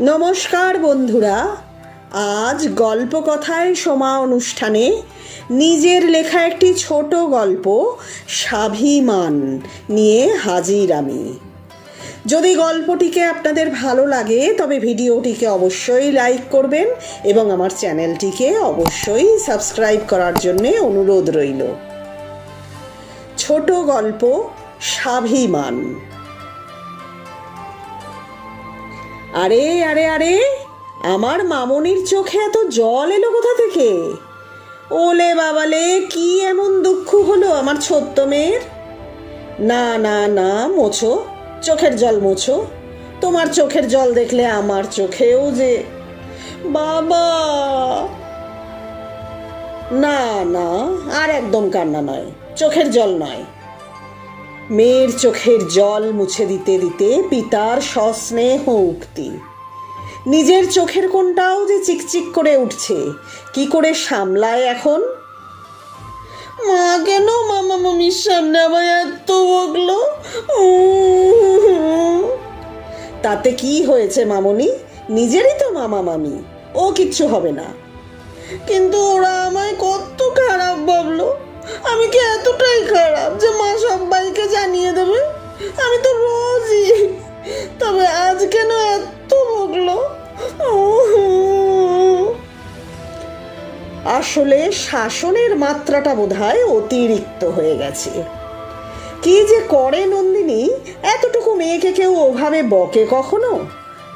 নমস্কার বন্ধুরা। আজ গল্প কথায় সমা অনুষ্ঠানে নিজের লেখা একটি ছোট গল্প, স্বাভিমান, নিয়ে হাজির আমি। যদি গল্পটিকে আপনাদের ভালো লাগে, তবে ভিডিওটিকে অবশ্যই লাইক করবেন এবং আমার চ্যানেলটিকে অবশ্যই সাবস্ক্রাইব করার জন্যে অনুরোধ রইল। ছোট গল্প, স্বাভিমান। আরে আরে আরে, আমার মামনির চোখে এত জল এলো কোথা থেকে? ওলে বাবালে, কি এমন দুঃখ হলো আমার ছোট্ট মেয়ের? না না না, মোছো, চোখের জল মোছো। তোমার চোখের জল দেখলে আমার চোখেও যে বাবা! না না, আর একদম কান্না নয়, চোখের জল নয়। মেয়ের চোখের জল মুছে দিতে দিতে পিতার সস্নেহ উক্তি। নিজের চোখের কোনটাও যে চিকচিক করে উঠছে, কি করে সামলায় এখন? মা কেন মামা মামির সামনে আবার এত বকলো? তাতে কি হয়েছে মামনি? নিজেরই তো মামা মামি, ও কিচ্ছু হবে না। কিন্তু ওরা আমায় কত আসলে শাসনের মাত্রাটা বোধহয় অতিরিক্ত হয়ে গেছে। কি যে করে নন্দিনী, এতটুকু মেয়েকে কেউ ওভাবে বকে কখনো?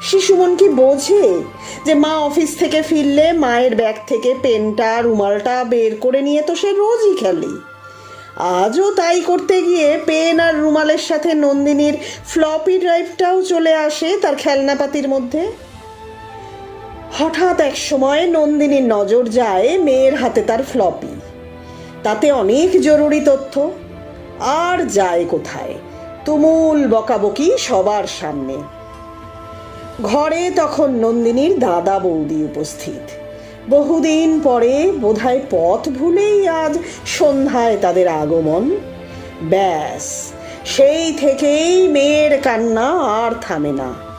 শিশুমন কি বোঝে যে মা অফিস থেকে ফিরলে মায়ের ব্যাগ থেকে পেনটা, রুমালটা বের করে নিয়ে তো সে রোজই খেলে। আজও তাই করতে গিয়ে পেন আর রুমালের সাথে নন্দিনীর ফ্লপি ড্রাইভটাও চলে আসে তার খেলনাপাতির মধ্যে? হঠাৎ এক সময় নন্দিনীর নজর যায় মেয়ের হাতে তার ফ্লপি তাতে অনেক জরুরি তথ্য। আর যায় কোথায়? তুমুল বকাবকি সবার সামনে। ঘরে তখন নন্দিনীর দাদা বৌদি উপস্থিত। বহুদিন পরে বোধহয় পথ ভুলেই আজ সন্ধ্যায় তাদের আগমন। ব্যাস, সেই থেকেই মেয়ের কান্না আর থামে না।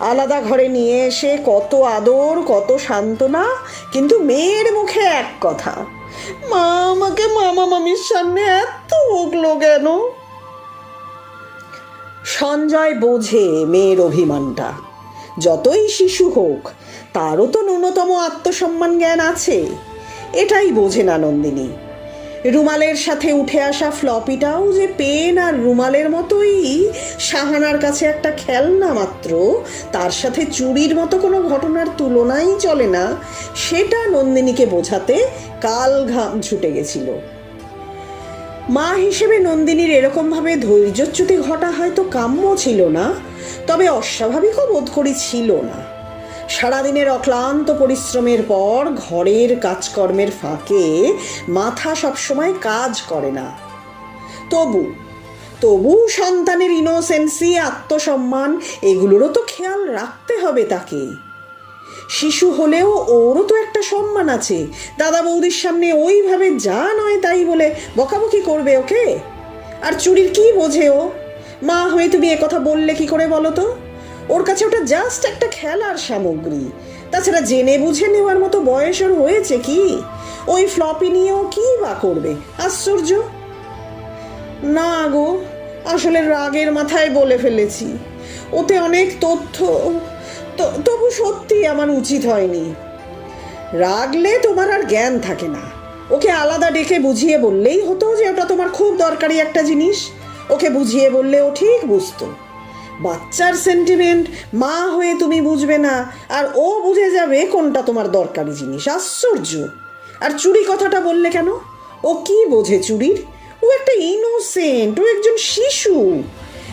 আলাদা ঘরে নিয়ে এসে কত আদর, কত সান্ত্বনা, কিন্তু মেয়ের মুখে এক কথা। মা আমাকে মামা মামির সামনে এত বকলো কেন? সঞ্জয় বোঝে মেয়ের অভিমানটা। যতই শিশু হোক, তারও তো ন্যূনতম আত্মসম্মান জ্ঞান আছে। এটাই বোঝে না নন্দিনী রুমালের সাথে উঠে আসা ফ্লপিটাও যে পেন আর রুমালের মতোই সাহানার কাছে একটা খেলনা মাত্র, তার সাথে চুরির মতো কোনো ঘটনার তুলনাই চলে না, সেটা নন্দিনীকে বোঝাতে কাল ঘাম ছুটে গেছিল। মা হিসেবে নন্দিনীর এরকমভাবে ধৈর্যচ্যুতি ঘটা হয়তো কাম্য ছিল না, তবে অস্বাভাবিকও বোধ করি ছিল না। সারাদিনের অক্লান্ত পরিশ্রমের পর ঘরের কাজকর্মের ফাঁকে মাথা সবসময় কাজ করে না। তবু তবু সন্তানের ইনোসেন্সি আত্মসম্মান, এগুলোরও তো খেয়াল রাখতে হবে তাকে। শিশু হলেও ওরও তো একটা সম্মান আছে। দাদা বৌদির সামনে ওইভাবে যা নয় তাই বলে বকাবকি করবে ওকে? আর চুরির কি বোঝে ও? মা হয়ে তুমি কথা বললে কি করে বলো তো? ওর কাছে ওটা জাস্ট একটা খেলার সামগ্রী। তাছাড়া জেনে বুঝে নেওয়ার মতো বয়স ওর হয়েছে কি? ওই ফ্লপি নিয়েও কি বা করবে? আশ্চর্য? না গো, আসলে রাগের মাথায় বলে ফেলেছি। ওতে অনেক তথ্য তবু সত্যি আমার উচিত হয়নি। রাগলে তোমার আর জ্ঞান থাকে না। ওকে আলাদা ডেকে বুঝিয়ে বললেই হতো যে ওটা তোমার খুব দরকারি একটা জিনিস। ওকে বুঝিয়ে বললে ও ঠিক বুঝতো। বাচ্চার সেন্টিমেন্ট মা হয়ে তুমি বুঝবে না, আর ও বুঝে যাবে কোনটা তোমার দরকারি জিনিস। আশ্চর্য! আর চুরি কথাটা বললে কেন? ও কি বোঝে চুরির? ও একটা ইনোসেন্ট ও একজন শিশু।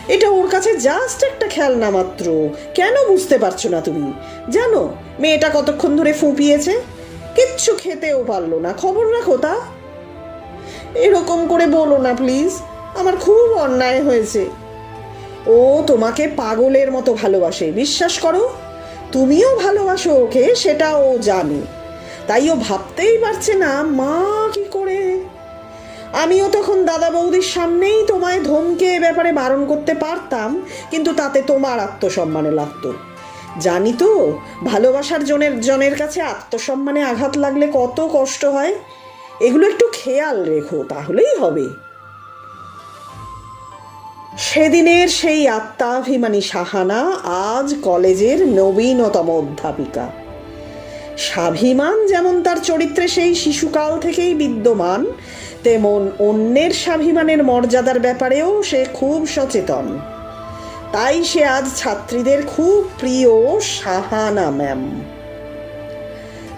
এটা ওর কাছে জাস্ট একটা খেলনা মাত্র। কেন বুঝতে পারছ না তুমি? জানো, মেয়েটা কতক্ষণ ধরে ফুঁপিয়েছে? কিচ্ছু খেতেও পারল না। খবর রাখো তা। এরকম করে বলো না প্লিজ আমার খুব অন্যায় হয়েছে। ও তোমাকে পাগলের মতো ভালোবাসে, বিশ্বাস করো? তুমিও ভালোবাসো ওকে, সেটা ও জানে। তাই ও ভাবতেই পারছে না, মা কি করে? আমিও তখন দাদা বৌদির সামনেই তোমায় ধমকে এ ব্যাপারে বারণ করতে পারতাম, কিন্তু তাতে তোমার আত্মসম্মানে লাগতো। জানি তো, ভালোবাসার জনের জনের কাছে আত্মসম্মানে আঘাত লাগলে কত কষ্ট হয়। এগুলো একটু খেয়াল রেখো, তাহলেই হবে। সেদিনের সেই আত্মাভিমানী সাহানা আজ কলেজের নবীনতম অধ্যাপিকা। স্বাভিমান যেমন তার চরিত্রে সেই শিশুকাল থেকেই বিদ্যমান, তেমন অন্যের স্বাভিমানের মর্যাদার ব্যাপারেও সে খুব সচেতন। তাই সে আজ ছাত্রীদের খুব প্রিয় সাহানা ম্যাম।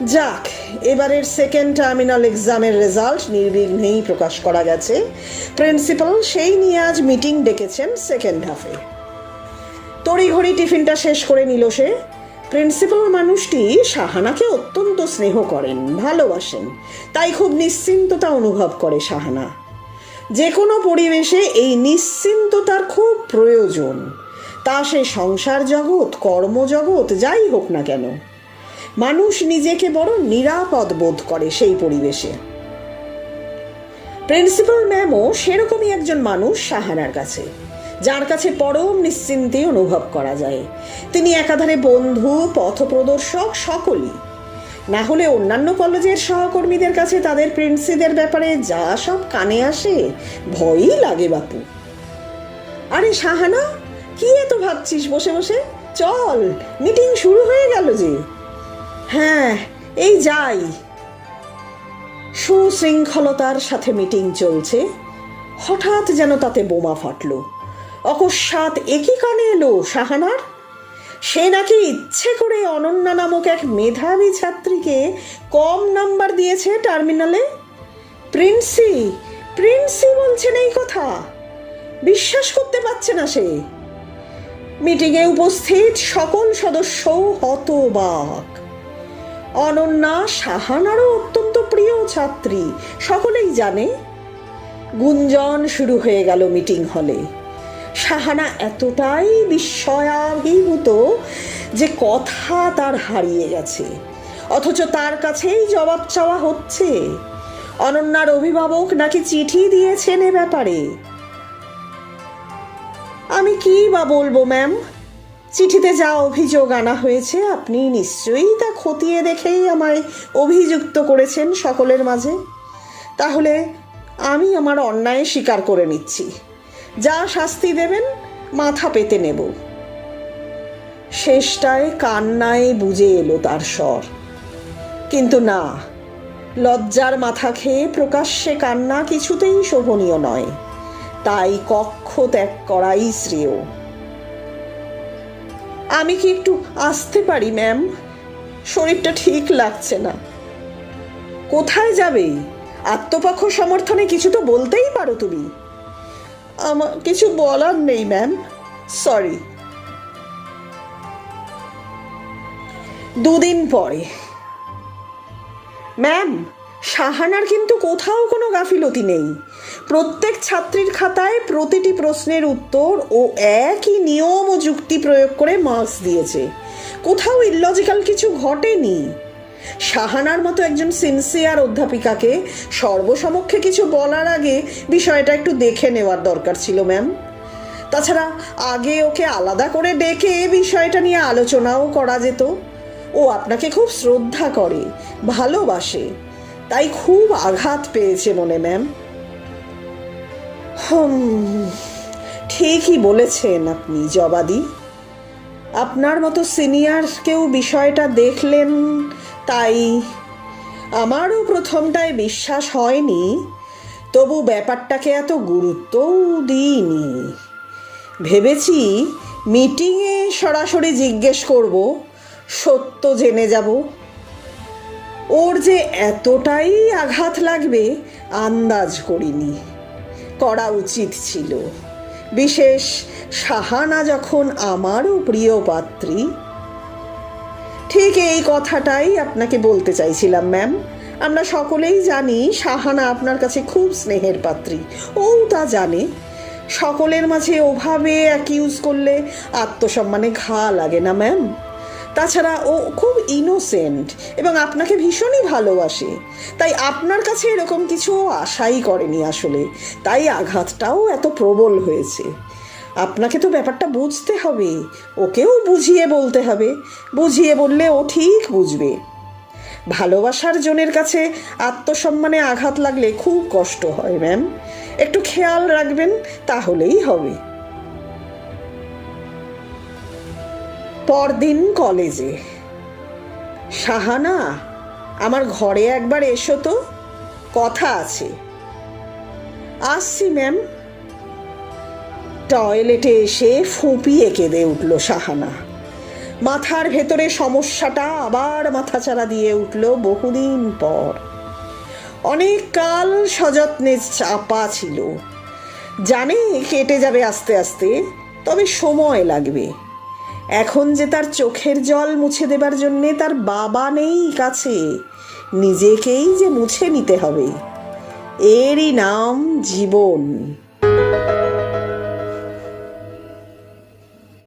যাক, এবারের সেকেন্ড টার্মিনাল এক্সামের রেজাল্ট নির্বিঘ্নেই প্রকাশ করা গেছে। প্রিন্সিপাল সেই নিয়ে আজ মিটিং ডেকেছেন সেকেন্ড হাফে তড়িঘড়ি টিফিনটা শেষ করে নিল সে। প্রিন্সিপাল মানুষটি সাহানাকে অত্যন্ত স্নেহ করেন, ভালোবাসেন। তাই খুব নিশ্চিন্ততা অনুভব করে সাহানা যে কোনো পরিবেশে এই নিশ্চিন্ততার খুব প্রয়োজন। তা সে সংসার জগৎ, কর্মজগৎ, যাই হোক না কেন। মানুষ নিজেকে বড় নিরাপদ বোধ করে সেই পরিবেশে। প্রিন্সিপাল ম্যামও সেরকমই একজন মানুষ সাহানার কাছে, যার কাছে পরম নিশ্চিন্তে অনুভব করা যায়। তিনি একাধারে বন্ধু, পথপ্রদর্শক সকলই। না হলে অন্যান্য কলেজের সহকর্মীদের কাছে তাদের প্রিন্সিদের ব্যাপারে যা সব কানে আসে, ভয়ই লাগে বাপু। আরে সাহানা, কি এত ভাবছিস বসে বসে? চল, মিটিং শুরু হয়ে গেল যে। হ্যাঁ এই যাই। সুশৃঙ্খলতার সাথে মিটিং চলছে। হঠাৎ যেন তাতে বোমা ফাটল। অকস্মাৎ একই কানে এলো সাহানার সে নাকি ইচ্ছে করে অনন্যা নামক এক মেধাবী ছাত্রীকে কম নাম্বার দিয়েছে টার্মিনালে? প্রিন্সি প্রিন্সি বলছেন এই কথা। বিশ্বাস করতে পারছে না সে। মিটিংয়ে উপস্থিত সকল সদস্যও হতবাক। অনন্যা সাহানারও অত্যন্ত প্রিয় ছাত্রী। সকলেই জানে, গুঞ্জন শুরু হয়ে গেল মিটিং হলে। সাহানা এতটাই বিস্ময়াভিভূত যে কথা তার হারিয়ে গেছে। অথচ তার কাছেই জবাব চাওয়া হচ্ছে। অনন্যার অভিভাবক নাকি চিঠি দিয়েছেন এ ব্যাপারে? আমি কি বা বলব, ম্যাম? চিঠিতে যা অভিযোগ আনা হয়েছে, আপনি নিশ্চয়ই তা খতিয়ে দেখেই আমায় অভিযুক্ত করেছেন সকলের মাঝে। তাহলে আমি আমার অন্যায় স্বীকার করে নিচ্ছি। যা শাস্তি দেবেন, মাথা পেতে নেব। শেষটায় কান্নায় বুঝে এলো তার স্বর। কিন্তু না, লজ্জার মাথা খেয়ে প্রকাশ্যে কান্না কিছুতেই শোভনীয় নয়। তাই কক্ষ ত্যাগ করাই শ্রেয়। আমি কি একটু আসতে পারি ম্যাম শরীরটা ঠিক লাগছে না। কোথায় যাবে? আত্মপক্ষ সমর্থনে কিছু তো বলতেই পারো তুমি। আমার কিছু বলার নেই ম্যাম সরি দুদিন পরে। ম্যাম সাহানার কিন্তু কোথাও কোনো গাফিলতি নেই। প্রত্যেক ছাত্রীর খাতায় প্রতিটি প্রশ্নের উত্তর ও একই নিয়ম ও যুক্তি প্রয়োগ করে মার্কস দিয়েছে। কোথাও ইললজিক্যাল কিছু ঘটেনি। সাহানার মতো একজন সিনসিয়ার অধ্যাপিকাকে সর্বসমক্ষে কিছু বলার আগে বিষয়টা একটু দেখে নেওয়ার দরকার ছিল ম্যাম তাছাড়া আগে ওকে আলাদা করে ডেকে বিষয়টা নিয়ে আলোচনাও করা যেত। ও আপনাকে খুব শ্রদ্ধা করে, ভালোবাসে। তাই খুব আঘাত পেয়েছে মনে, ম্যাম। হুম, ঠিকই বলেছেন আপনি, জবাদি। আপনার মতো সিনিয়র কেউ বিষয়টা দেখলেন, তাই আমারও প্রথমটায় বিশ্বাস হয়নি, তবু ব্যাপারটাকে এত গুরুত্বও দিইনি। ভেবেছি মিটিংয়ে সরাসরি জিজ্ঞেস করব, সত্য জেনে যাব। ওর যে এতটাই আঘাত লাগবে, আন্দাজ করিনি। করা উচিত ছিল। বিশেষ সাহানা যখন আমারও প্রিয় পাত্রী। ঠিক এই কথাটাই আপনাকে বলতে চাইছিলাম, ম্যাম। আমরা সকলেই জানি সাহানা আপনার কাছে খুব স্নেহের পাত্রী। ও তা জানে। সকলের মাঝে ওভাবে অ্যাকিউজ করলে আত্মসম্মানে ঘা লাগে না, ম্যাম। তাছাড়া ও খুব ইনোসেন্ট এবং আপনাকে ভীষণই ভালোবাসে। তাই আপনার কাছে এরকম কিছু আশাই করেনি আসলে। তাই আঘাতটাও এত প্রবল হয়েছে। আপনাকে তো ব্যাপারটা বুঝতে হবে। ওকেও বুঝিয়ে বলতে হবে। বুঝিয়ে বললে ও ঠিক বুঝবে। ভালোবাসার জনের কাছে আত্মসম্মানে আঘাত লাগলে খুব কষ্ট হয়, ম্যাম। একটু খেয়াল রাখবেন, তাহলেই হবে। পরদিন কলেজে। সাহানা আমার ঘরে একবার এসো তো, কথা আছে। আসছি, ম্যাম। টয়লেটে এসে ফুঁপিয়ে কেঁদে উঠল সাহানা মাথার ভেতরে সমস্যাটা আবার মাথাচাড়া দিয়ে উঠল বহুদিন পর। অনেক কাল সযত্নে চাপা ছিল। জানে কেটে যাবে আস্তে আস্তে, তবে সময় লাগবে। এখন যে তার চোখের জল মুছে দেবার জন্যে তার বাবা নেই কাছে, নিজেকেই যে মুছে নিতে হবে। এরই নাম জীবন।